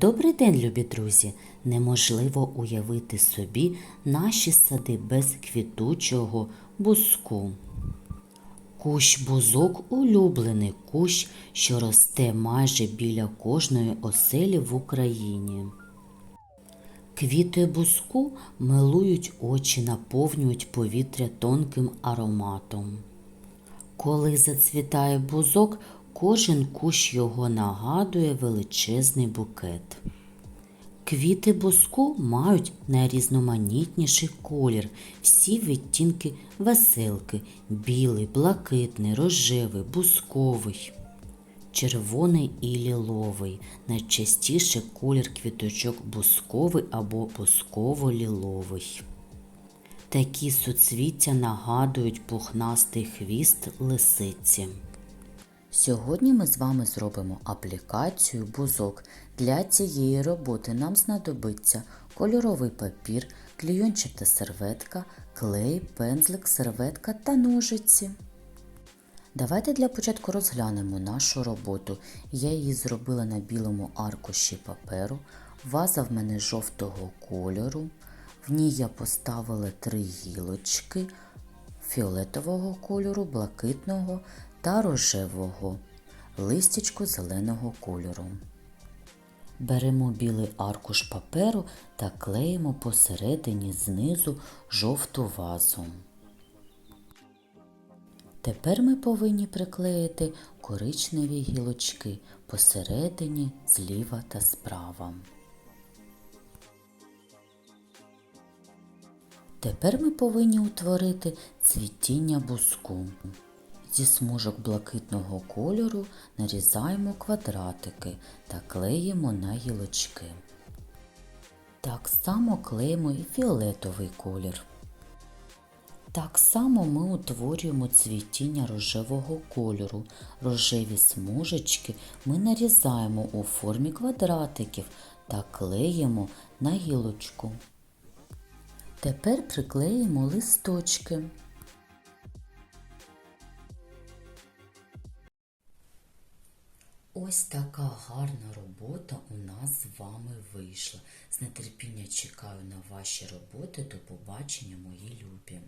Добрий день, любі друзі! Неможливо уявити собі наші сади без квітучого бузку. Кущ бузок улюблений кущ, що росте майже біля кожної оселі в Україні. Квіти бузку милують очі, наповнюють повітря тонким ароматом. Коли зацвітає бузок, кожен кущ його нагадує величезний букет. Квіти бузку мають найрізноманітніший колір, всі відтінки веселки, білий, блакитний, рожевий, бузковий, червоний і ліловий. Найчастіше колір квіточок бузковий або бузково-ліловий. Такі суцвіття нагадують пухнастий хвіст лисиці. Сьогодні ми з вами зробимо аплікацію бузок. Для цієї роботи нам знадобиться кольоровий папір, клійончата серветка, клей, пензлик, серветка та ножиці. Давайте для початку розглянемо нашу роботу. Я її зробила на білому аркуші паперу. Ваза в мене жовтого кольору. В ній я поставила три гілочки фіолетового кольору, блакитного та рожевого, листячко зеленого кольору. Беремо білий аркуш паперу та клеїмо посередині знизу жовту вазу. Тепер ми повинні приклеїти коричневі гілочки посередині зліва та справа. Тепер ми повинні утворити цвітіння буску. Зі смужок блакитного кольору нарізаємо квадратики та клеїмо на гілочки. Так само клеїмо і фіолетовий колір. Так само ми утворюємо цвітіння рожевого кольору. Рожеві смужечки ми нарізаємо у формі квадратиків та клеїмо на гілочку. Тепер приклеїмо листочки. Ось така гарна робота у нас з вами вийшла. З нетерпіння чекаю на ваші роботи. До побачення, мої любі!